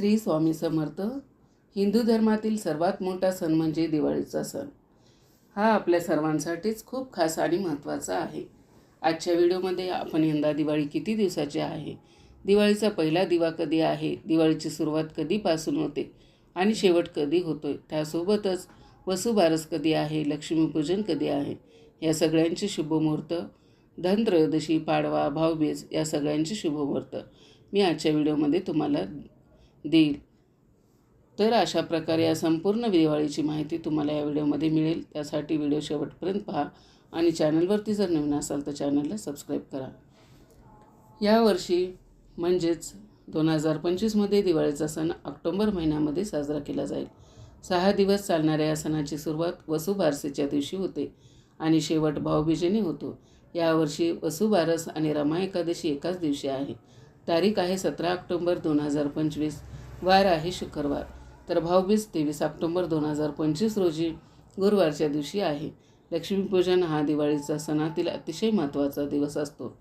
श्री स्वामी समर्थ हिंदू धर्मातील सर्वात मोठा सण म्हणजे दिवाळीचा सण. हा आपल्या सर्वांसाठीच खूप खास आणि महत्त्वाचा आहे. आजच्या व्हिडिओमध्ये आपण यंदा दिवाळी किती दिवसाची आहे? दिवाळीचा पहिला दिवा कधी आहे? दिवाळीची सुरुवात कधीपासून होते? आणि शेवट कधी होतोय? त्यासोबतच वसुबारस कधी आहे? लक्ष्मीपूजन कधी आहे? या सगळ्यांचे शुभमुहूर्त धनत्रयोदशी पाडवा भाऊबीज या सगळ्यांचे शुभमुहूर्त मी आजच्या व्हिडिओमध्ये तुम्हाला देईल. तर अशा प्रकारे या संपूर्ण दिवाळीची माहिती तुम्हाला या व्हिडिओमध्ये मिळेल. त्यासाठी व्हिडिओ शेवटपर्यंत पहा आणि चॅनलवरती जर नवीन असाल तर चॅनलला सबस्क्राईब करा. यावर्षी म्हणजेच दोन हजार पंचवीसमध्ये दिवाळीचा सण ऑक्टोंबर महिन्यामध्ये साजरा केला जाईल. सहा दिवस चालणाऱ्या या सणाची सुरुवात वसुबारसेच्या दिवशी होते आणि शेवट भाऊबीजेने होतो. यावर्षी वसुबारस आणि रमा एकादशी एकाच दिवशी आहे. तारीख आहे सतरा ऑक्टोंबर दोन हजार पंचवीस. वार आहे शुक्रवार. तर भाऊबीज तेवीस ऑक्टोंबर दोन हजार पंचवीस रोजी गुरुवारच्या दिवशी आहे. लक्ष्मीपूजन हा दिवाळीचा सणातील अतिशय महत्त्वाचा दिवस असतो.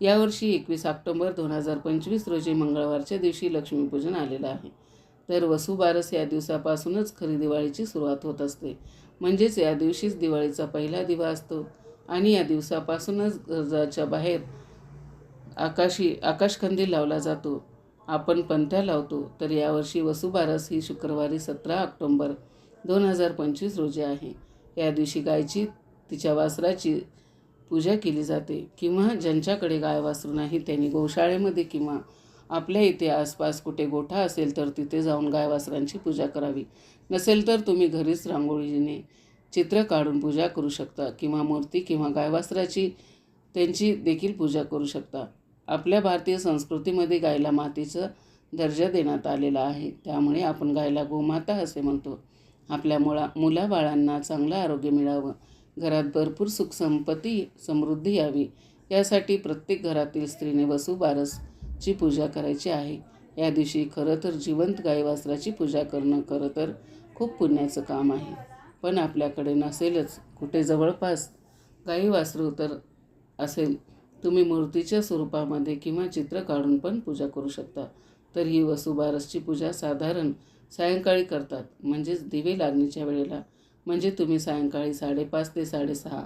यावर्षी एकवीस ऑक्टोंबर दोन हजार पंचवीस रोजी मंगळवारच्या दिवशी लक्ष्मीपूजन आलेलं आहे. तर वसुबारस या दिवसापासूनच खरी दिवाळीची सुरुवात होत असते. म्हणजेच या दिवशीच दिवाळीचा पहिला दिवा असतो. आणि या दिवसापासूनच गरजाच्या बाहेर आकाशी आकाशकंदील लावला जातो. आपण पंथ्या लावतो तर यावर्षी वसुबारस ही शुक्रवारी सतरा ऑक्टोंबर दोन हजार पंचवीस रोजी आहे. या दिवशी गायची तिच्या वासराची पूजा केली जाते. किंवा ज्यांच्याकडे गाय वासरू नाही त्यांनी गोशाळेमध्ये किंवा आपल्या इथे आसपास कुठे गोठा असेल तर तिथे जाऊन गाय वासरांची पूजा करावी. नसेल तर तुम्ही घरीच रांगोळीने चित्र काढून पूजा करू शकता. किंवा मूर्ती किंवा गायवासराची त्यांची देखील पूजा करू शकता. आपल्या भारतीय संस्कृतीमध्ये गायला मातीचा दर्जा देण्यात आलेला आहे. त्यामुळे आपण गायला गोमाता असे म्हणतो. आपल्या मुळा मुलाबाळांना चांगलं आरोग्य मिळावं. घरात भरपूर सुखसंपत्ती समृद्धी यावी. यासाठी प्रत्येक घरातील स्त्रीने वसुबारसची पूजा करायची आहे. या दिवशी खरं तर जिवंत गायवासराची पूजा करणं खरं तर खूप पुण्याचं काम आहे. पण आपल्याकडे नसेलच. कुठे जवळपास? गाई वासरू तर असेल. तुम्ही मूर्तीच्या स्वरूपामध्ये किंवा चित्र काढून पण पूजा करू शकता. तर ही वसुबारसची पूजा साधारण सायंकाळी करतात म्हणजेच दिवे लागण्याच्या वेळेला. म्हणजे तुम्ही सायंकाळी साडेपाच ते साडेसहा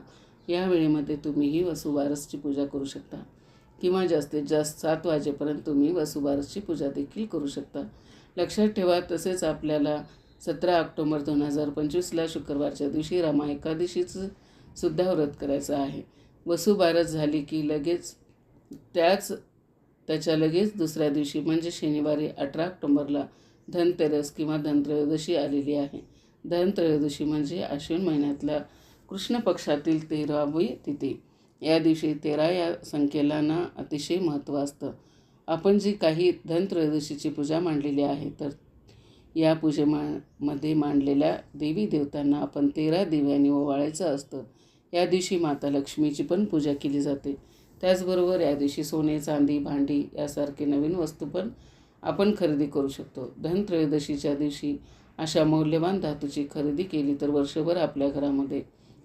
या वेळेमध्ये तुम्ही ही वसुबारसची पूजा करू शकता. किंवा जास्तीत जास्त सात वाजेपर्यंत तुम्ही वसुबारसची पूजा देखील करू शकता. लक्षात ठेवा तसेच आपल्याला सतरा ऑक्टोबर दोन हजार पंचवीसला शुक्रवारच्या दिवशी रमा एकादशीचं सुद्धा व्रत करायचं आहे. वसुबारस झाली की लगेच त्याच त्याच्या लगेच दुसऱ्या दिवशी म्हणजे शनिवारी अठरा ऑक्टोंबरला धनतेरस किंवा धनत्रयोदशी आलेली आहे. धनत्रयोदशी म्हणजे आश्विन महिन्यातल्या कृष्ण पक्षातील तेरावी तिथी. या दिवशी तेरा या संख्येला ना अतिशय महत्त्व असतं. आपण जी काही धनत्रयोदशीची पूजा मांडलेली आहे तर या पूजेमा मध्ये मांडलेल्या देवी देवतांना आपण तेरा दिव्यांनी ओवाळायचं असतं. या दिवशी माता लक्ष्मीची पण पूजा केली जाते. त्याचबरोबर या दिवशी सोने चांदी भांडी यासारखे नवीन वस्तू पण आपण खरेदी करू शकतो. धनत्रयोदशीच्या दिवशी अशा मौल्यवान धातूची खरेदी केली तर वर्षभर आपल्या घरामध्ये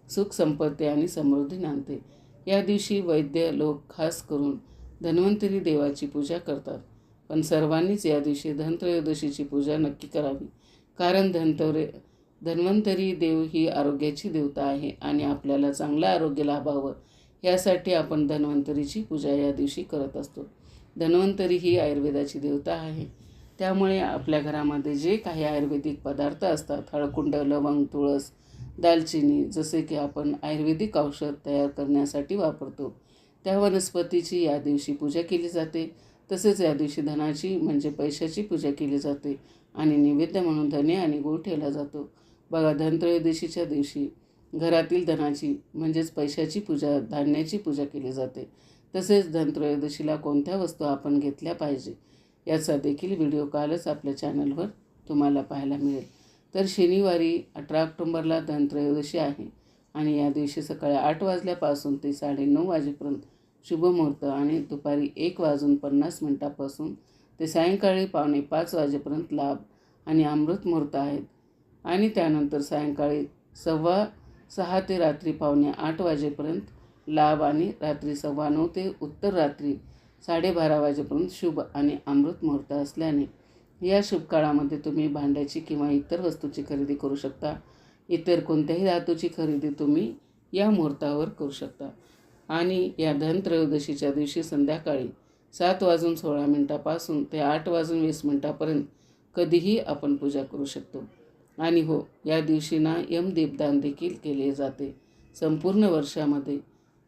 सुख संपत्ती आणि समृद्धी नांदते. या दिवशी वैद्य लोक खास करून धन्वंतरी देवाची पूजा करतात. पण सर्वांनीच या दिवशी धनत्रयोदशीची पूजा नक्की करावी. कारण धनतरे धन्वंतरी देव ही आरोग्याची देवता आहे आणि आपल्याला चांगलं आरोग्य लाभावं यासाठी आपण धन्वंतरीची पूजा या दिवशी करत असतो. धन्वंतरी ही आयुर्वेदाची देवता आहे. त्यामुळे आपल्या घरामध्ये जे काही आयुर्वेदिक पदार्थ असतात हळकुंड लवंग तुळस दालचिनी जसे की आपण आयुर्वेदिक औषध तयार करण्यासाठी वापरतो त्या वनस्पतीची या दिवशी पूजा केली जाते. तसेच या दिवशी धनाची म्हणजे पैशाची पूजा केली जाते आणि नैवेद्य म्हणून धने आणि गूळ ठेवला जातो. बघा धनत्रयोदशीच्या दिवशी घरातील धनाची म्हणजेच पैशाची पूजा धान्याची पूजा केली जाते. तसेच धनत्रयोदशीला कोणत्या वस्तू आपण घेतल्या पाहिजे याचा देखील व्हिडिओ कालच आपल्या चॅनलवर तुम्हाला पाहायला मिळेल. तर शनिवारी अठरा ऑक्टोंबरला धनत्रयोदशी आहे आणि या दिवशी सकाळी आठ वाजल्यापासून ते साडेनऊ वाजेपर्यंत शुभमुहूर्त आणि दुपारी एक वाजून पन्नास मिनटापासून ते सायंकाळी पावणे पाच वाजेपर्यंत लाभ आणि अमृत मुहूर्त आहेत. आणि त्यानंतर सायंकाळी सव्वा सहा ते रात्री पावणे आठ वाजेपर्यंत लाभ आणि रात्री सव्वा नऊ ते उत्तर रात्री साडेबारा वाजेपर्यंत शुभ आणि अमृत मुहूर्त असल्याने या शुभ काळामध्ये तुम्ही भांड्याची किंवा इतर वस्तूची खरेदी करू शकता. इतर कोणत्याही धातूची खरेदी तुम्ही या मुहूर्तावर करू शकता. आणि या धनत्रयोदशीच्या दिवशी संध्याकाळी सात वाजून सोळा मिनटापासून ते आठ वाजून वीस मिनटापर्यंत कधीही आपण पूजा करू शकतो. आणि हो या दिवशी ना यमदीपदान देखील केले जाते. संपूर्ण वर्षामध्ये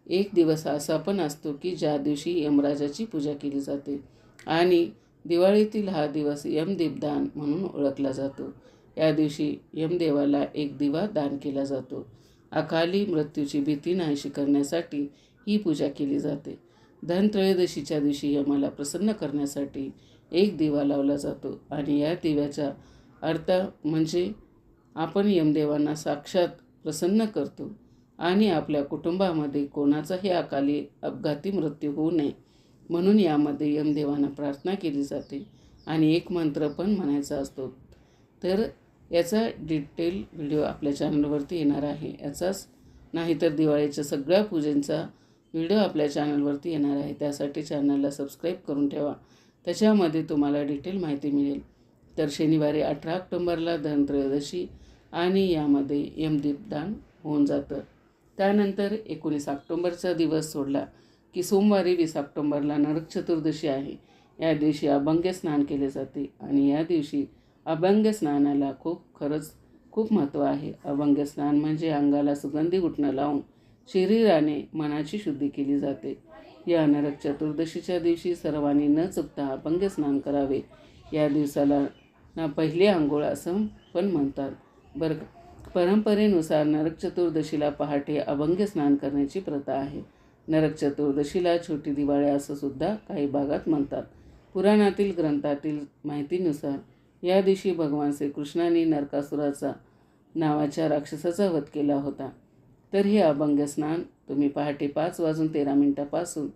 एक दिवस असा पण असतो की ज्या दिवशी यमराजाची पूजा केली जाते आणि दिवाळीतील हा दिवस यमदीपदान म्हणून ओळखला जातो. या दिवशी यमदेवाला एक दिवा दान केला जातो. अकाली मृत्यूची भीती नाहीशी करण्यासाठी ही पूजा केली जाते. धनत्रयोदशीच्या दिवशी यमाला प्रसन्न करण्यासाठी एक दिवा लावला जातो आणि या दिव्याचा अर्थ म्हणजे आपण यमदेवांना साक्षात प्रसन्न करतो आणि आपल्या कुटुंबामध्ये कोणाचाही अकाली अपघाती मृत्यू होऊ नये म्हणून यामध्ये यमदेवांना प्रार्थना केली जाते आणि एक मंत्र पण म्हणायचा असतो. तर याचा डिटेल व्हिडिओ आपल्या चॅनलवरती येणार आहे. याचाच नाही तर दिवाळीच्या सगळ्या पूजेंचा व्हिडिओ आपल्या चॅनलवरती येणार आहे. त्यासाठी चॅनलला सबस्क्राईब करून ठेवा. त्याच्यामध्ये तुम्हाला डिटेल माहिती मिळेल. तर शनिवारी अठरा ऑक्टोंबरला धनत्रयोदशी आणि यामध्ये यमदीपदान होऊन जातं. त्यानंतर एकोणीस ऑक्टोंबरचा दिवस सोडला की सोमवारी वीस ऑक्टोंबरला नरक चतुर्दशी आहे. या दिवशी अभंग्य स्नान केले जाते आणि या दिवशी अभंग्य स्नानाला खूप खरंच खूप महत्त्व आहे. अभंग्य स्नान म्हणजे अंगाला सुगंधी उठणं लावून शरीराने मनाची शुद्धी केली जाते. या नरक चतुर्दशीच्या दिवशी सर्वांनी न चुकता अभंग स्नान करावे. या दिवसाला ना पहिले आंघोळ असं पण म्हणतात. बरं का? परंपरेनुसार नरक चतुर्दशीला पहाटे अभंग स्नान करण्याची प्रथा आहे. नरक चतुर्दशीला छोटी दिवाळी असं सुद्धा काही भागात म्हणतात. पुराणातील ग्रंथातील माहितीनुसार या दिवशी भगवान श्रीकृष्णाने नरकासुराचा नावाच्या राक्षसाचा वध केला होता. तर हे अभंग स्नान तुम्ही पहाटे पाच वाजून तेरा मिनटापासून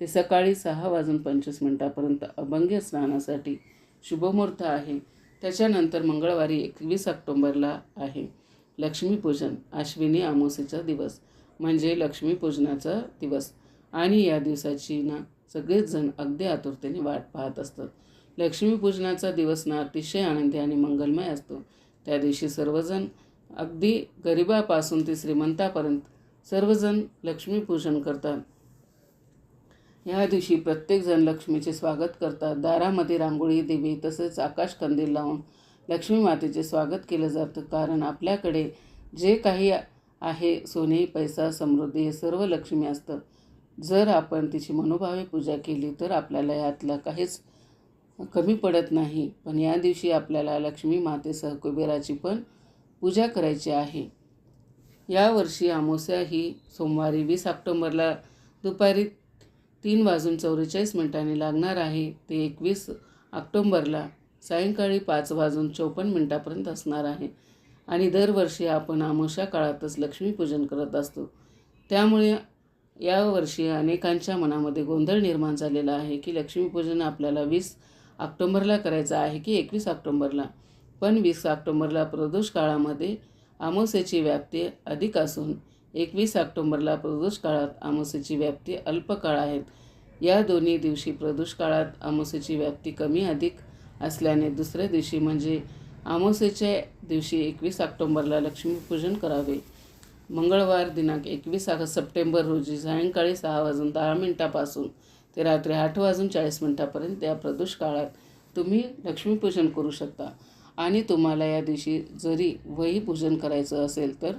ते सकाळी सहा वाजून पंचवीस मिनटापर्यंत अभंग स्नानासाठी शुभमुहूर्त आहे. त्याच्यानंतर मंगळवारी एकवीस ऑक्टोंबरला आहे लक्ष्मीपूजन आश्विनी अमावस्येचा दिवस म्हणजे लक्ष्मीपूजनाचा दिवस. आणि या दिवसाची ना सगळेच जण अगदी आतुरतेने वाट पाहत असतात. लक्ष्मीपूजनाचा दिवस ना अतिशय आनंदी आणि मंगलमय असतो. त्या दिवशी सर्वजण अगदी गरिबापासून ते श्रीमंतापर्यंत सर्वजण लक्ष्मीपूजन करतात. ह्या दिवशी प्रत्येकजण लक्ष्मीचे स्वागत करतात. दारामध्ये रांगोळी देवी तसेच आकाश कंदील लावून लक्ष्मी मातेचे स्वागत केलं जातं. कारण आपल्याकडे जे काही आहे सोने पैसा समृद्धी हे सर्व लक्ष्मी असतं. जर आपण तिची मनोभावे पूजा केली तर आपल्याला यातलं काहीच कमी पडत नाही. पण या दिवशी आपल्याला लक्ष्मी मातेसह कुबेराची पण पूजा करायची आहे. यावर्षी अमावस्या ही सोमवारी वीस ऑक्टोंबरला दुपारी तीन वाजून चौवेचाळीस मिनिटांनी लागणार आहे. ते एकवीस ऑक्टोंबरला सायंकाळी पाच वाजून चौपन्न मिनिटापर्यंत असणार आहे. आणि दरवर्षी आपण आमोशा काळातच लक्ष्मीपूजन करत असतो. त्यामुळे यावर्षी अनेकांच्या मनामध्ये गोंधळ निर्माण झालेला आहे की लक्ष्मीपूजन आपल्याला वीस ऑक्टोंबरला करायचं आहे की एकवीस ऑक्टोंबरला. पण वीस ऑक्टोंबरला प्रदोष काळामध्ये आमोसेची व्याप्ती अधिक असून एकवीस ऑक्टोंबरला प्रदोष काळात आमोसेची व्याप्ती अल्प काळ आहेत या दोन्ही दिवशी प्रदुष्काळात काळात व्याप्ती कमी अधिक असल्याने दुसऱ्या दिवशी म्हणजे आमोसेच्या दिवशी एकवीस ऑक्टोंबरला लक्ष्मीपूजन करावे. मंगळवार दिनांक एकवीस सप्टेंबर रोजी सायंकाळी सहा वाजून दहा मिनिटापासून ते रात्री आठ वाजून चाळीस मिनिटापर्यंत या प्रदोष काळात तुम्ही लक्ष्मीपूजन करू शकता. आणि तुम्हाला या दिवशी जरी वही पूजन करायचं असेल तर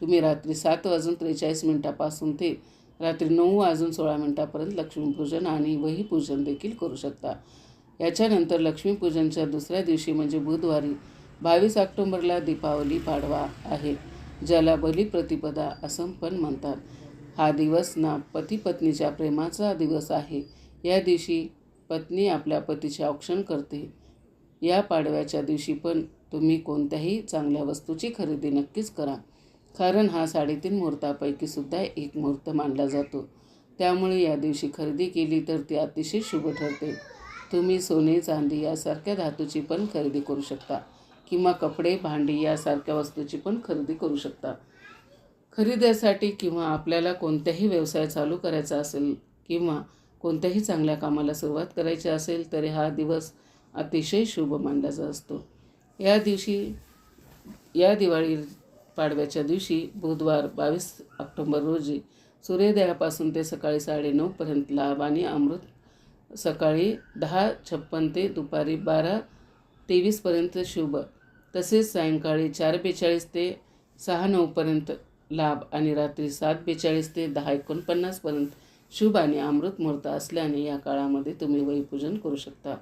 तुम्ही रात्री सात वाजून त्रेचाळीस मिनिटापासून ते रात्री नऊ वाजून सोळा मिनिटापर्यंत लक्ष्मीपूजन आणि वहीपूजन देखील करू शकता. याच्यानंतर लक्ष्मीपूजनच्या दुसऱ्या दिवशी म्हणजे बुधवारी बावीस ऑक्टोंबरला दीपावली पाडवा आहे ज्याला बलिप्रतिपदा असं पण म्हणतात. हा दिवस ना पती पत्नीच्या प्रेमाचा दिवस आहे. या दिवशी पत्नी आपल्या पतीचे औक्षण करते. या पाडव्याच्या दिवशी पण तुम्ही कोणत्याही चांगल्या वस्तूची खरेदी नक्कीच करा. कारण हा साडेतीन मुहूर्तापैकी सुद्धा एक मुहूर्त मानला जातो. त्यामुळे या दिवशी खरेदी केली तर ती अतिशय शुभ ठरते. तुम्ही सोने चांदी यासारख्या धातूची पण खरेदी करू शकता किंवा कपडे भांडी यासारख्या वस्तूची पण खरेदी करू शकता. खरेदीसाठी किंवा आपल्याला कोणत्याही व्यवसाय चालू करायचा असेल किंवा कोणत्याही चांगल्या कामाला सुरुवात करायची असेल तरी हा दिवस अतिशय शुभ मानला असतो या दिवशी या दिवाळी पाडव्याच्या दिवशी बुधवार बावीस ऑक्टोंबर रोजी सूर्योदयापासून ते सकाळी साडेनऊपर्यंत लाभ आणि अमृत सकाळी दहा छप्पन ते दुपारी बारा तेवीसपर्यंत शुभ तसेच सायंकाळी चार बेचाळीस ते सहा नऊपर्यंत लाभ आणि रात्री सात बेचाळीस ते दहा एकोणपन्नासपर्यंत शुभ आणि अमृत मुहूर्त असल्याने या काळामध्ये तुम्ही वहीपूजन करू शकता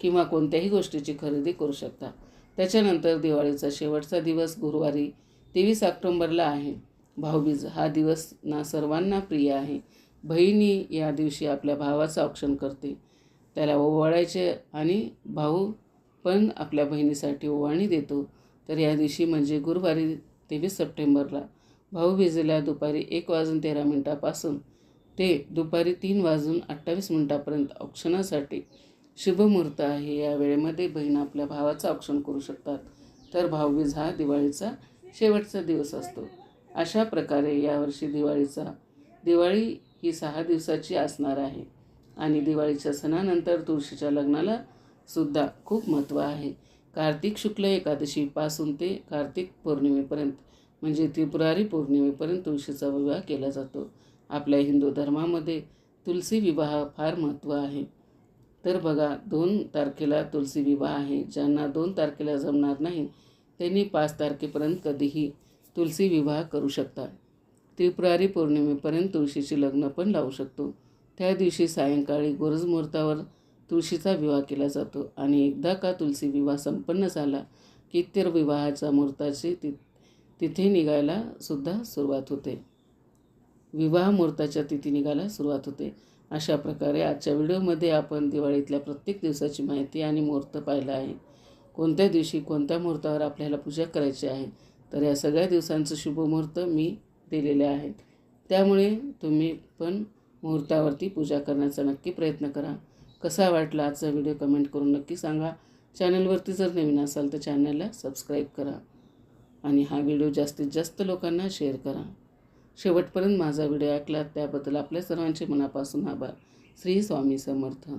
किंवा कोणत्याही गोष्टीची खरेदी करू शकता. त्याच्यानंतर दिवाळीचा शेवटचा दिवस गुरुवारी तेवीस ऑक्टोंबरला आहे. भाऊबीज हा दिवस ना सर्वांना प्रिय आहे. बहिणी या दिवशी आपल्या भावाचं औक्षण करते. त्याला ओवाळायचे आणि भाऊ पण आपल्या बहिणीसाठी ओवाळणी देतो. तर या दिवशी म्हणजे गुरुवारी तेवीस सप्टेंबरला. भाऊबीजेला दुपारी एक वाजून तेरा मिनटापासून ते दुपारी तीन वाजून अठ्ठावीस मिनटापर्यंत औक्षणासाठी शुभमुहूर्त आहे. या वेळेमध्ये बहीण आपल्या भावाचं औक्षण करू शकतात. तर भाऊबीज हा दिवाळीचा शेवटचा दिवस असतो. अशा प्रकारे यावर्षी दिवाळीचा दिवाळी ही सहा दिवसाची असणार आहे. आणि दिवाळीच्या सणानंतर तुळशीच्या लग्नाला सुद्धा खूप महत्त्व आहे. कार्तिक शुक्ल एकादशीपासून ते कार्तिक पौर्णिमेपर्यंत म्हणजे त्रिपुरारी पौर्णिमेपर्यंत तुळशीचा विवाह केला जातो. आपल्या हिंदू धर्मामध्ये तुलसी विवाह फार महत्त्व आहे. तर बघा दोन तारखेला तुलसी विवाह आहे. ज्यांना दोन तारखेला जमणार नाही त्यांनी पाच तारखेपर्यंत कधीही तुलसी विवाह करू शकता त्रिपुरारी पौर्णिमेपर्यंत तुळशीचे लग्न पण लावू शकतो. त्या दिवशी सायंकाळी गोरज मुहूर्तावर तुळशीचा विवाह केला जातो आणि एकदा का तुलसी विवाह संपन्न झाला की इतर विवाहाच्या मुहूर्ताची ति तिथे निघायला सुद्धा सुरुवात होते. विवाह मुहूर्ताच्या तिथी निघायला सुरुवात होते. अशा प्रकारे आजच्या व्हिडिओमध्ये आपण दिवाळीतल्या प्रत्येक दिवसाची माहिती आणि मुहूर्त पाहिला आहे. कोणत्या दिवशी कोणत्या मुहूर्तावर आपल्याला पूजा करायची आहे तर या सगळ्या दिवसांचं शुभमुहूर्त मी दिलेले आहेत. त्यामुळे तुम्ही पण मुहूर्तावरती पूजा करण्याचा नक्की प्रयत्न करा. कसा वाटला आजचा व्हिडिओ कमेंट करून नक्की सांगा. चॅनलवरती जर नवीन असाल तर चॅनलला सबस्क्राईब करा आणि हा व्हिडिओ जास्तीत जास्त लोकांना शेअर करा. शेवटपर्यंत माझा व्हिडिओ ऐकला त्याबद्दल आपल्या सर्वांचे मनापासून आभार. श्री स्वामी समर्थ.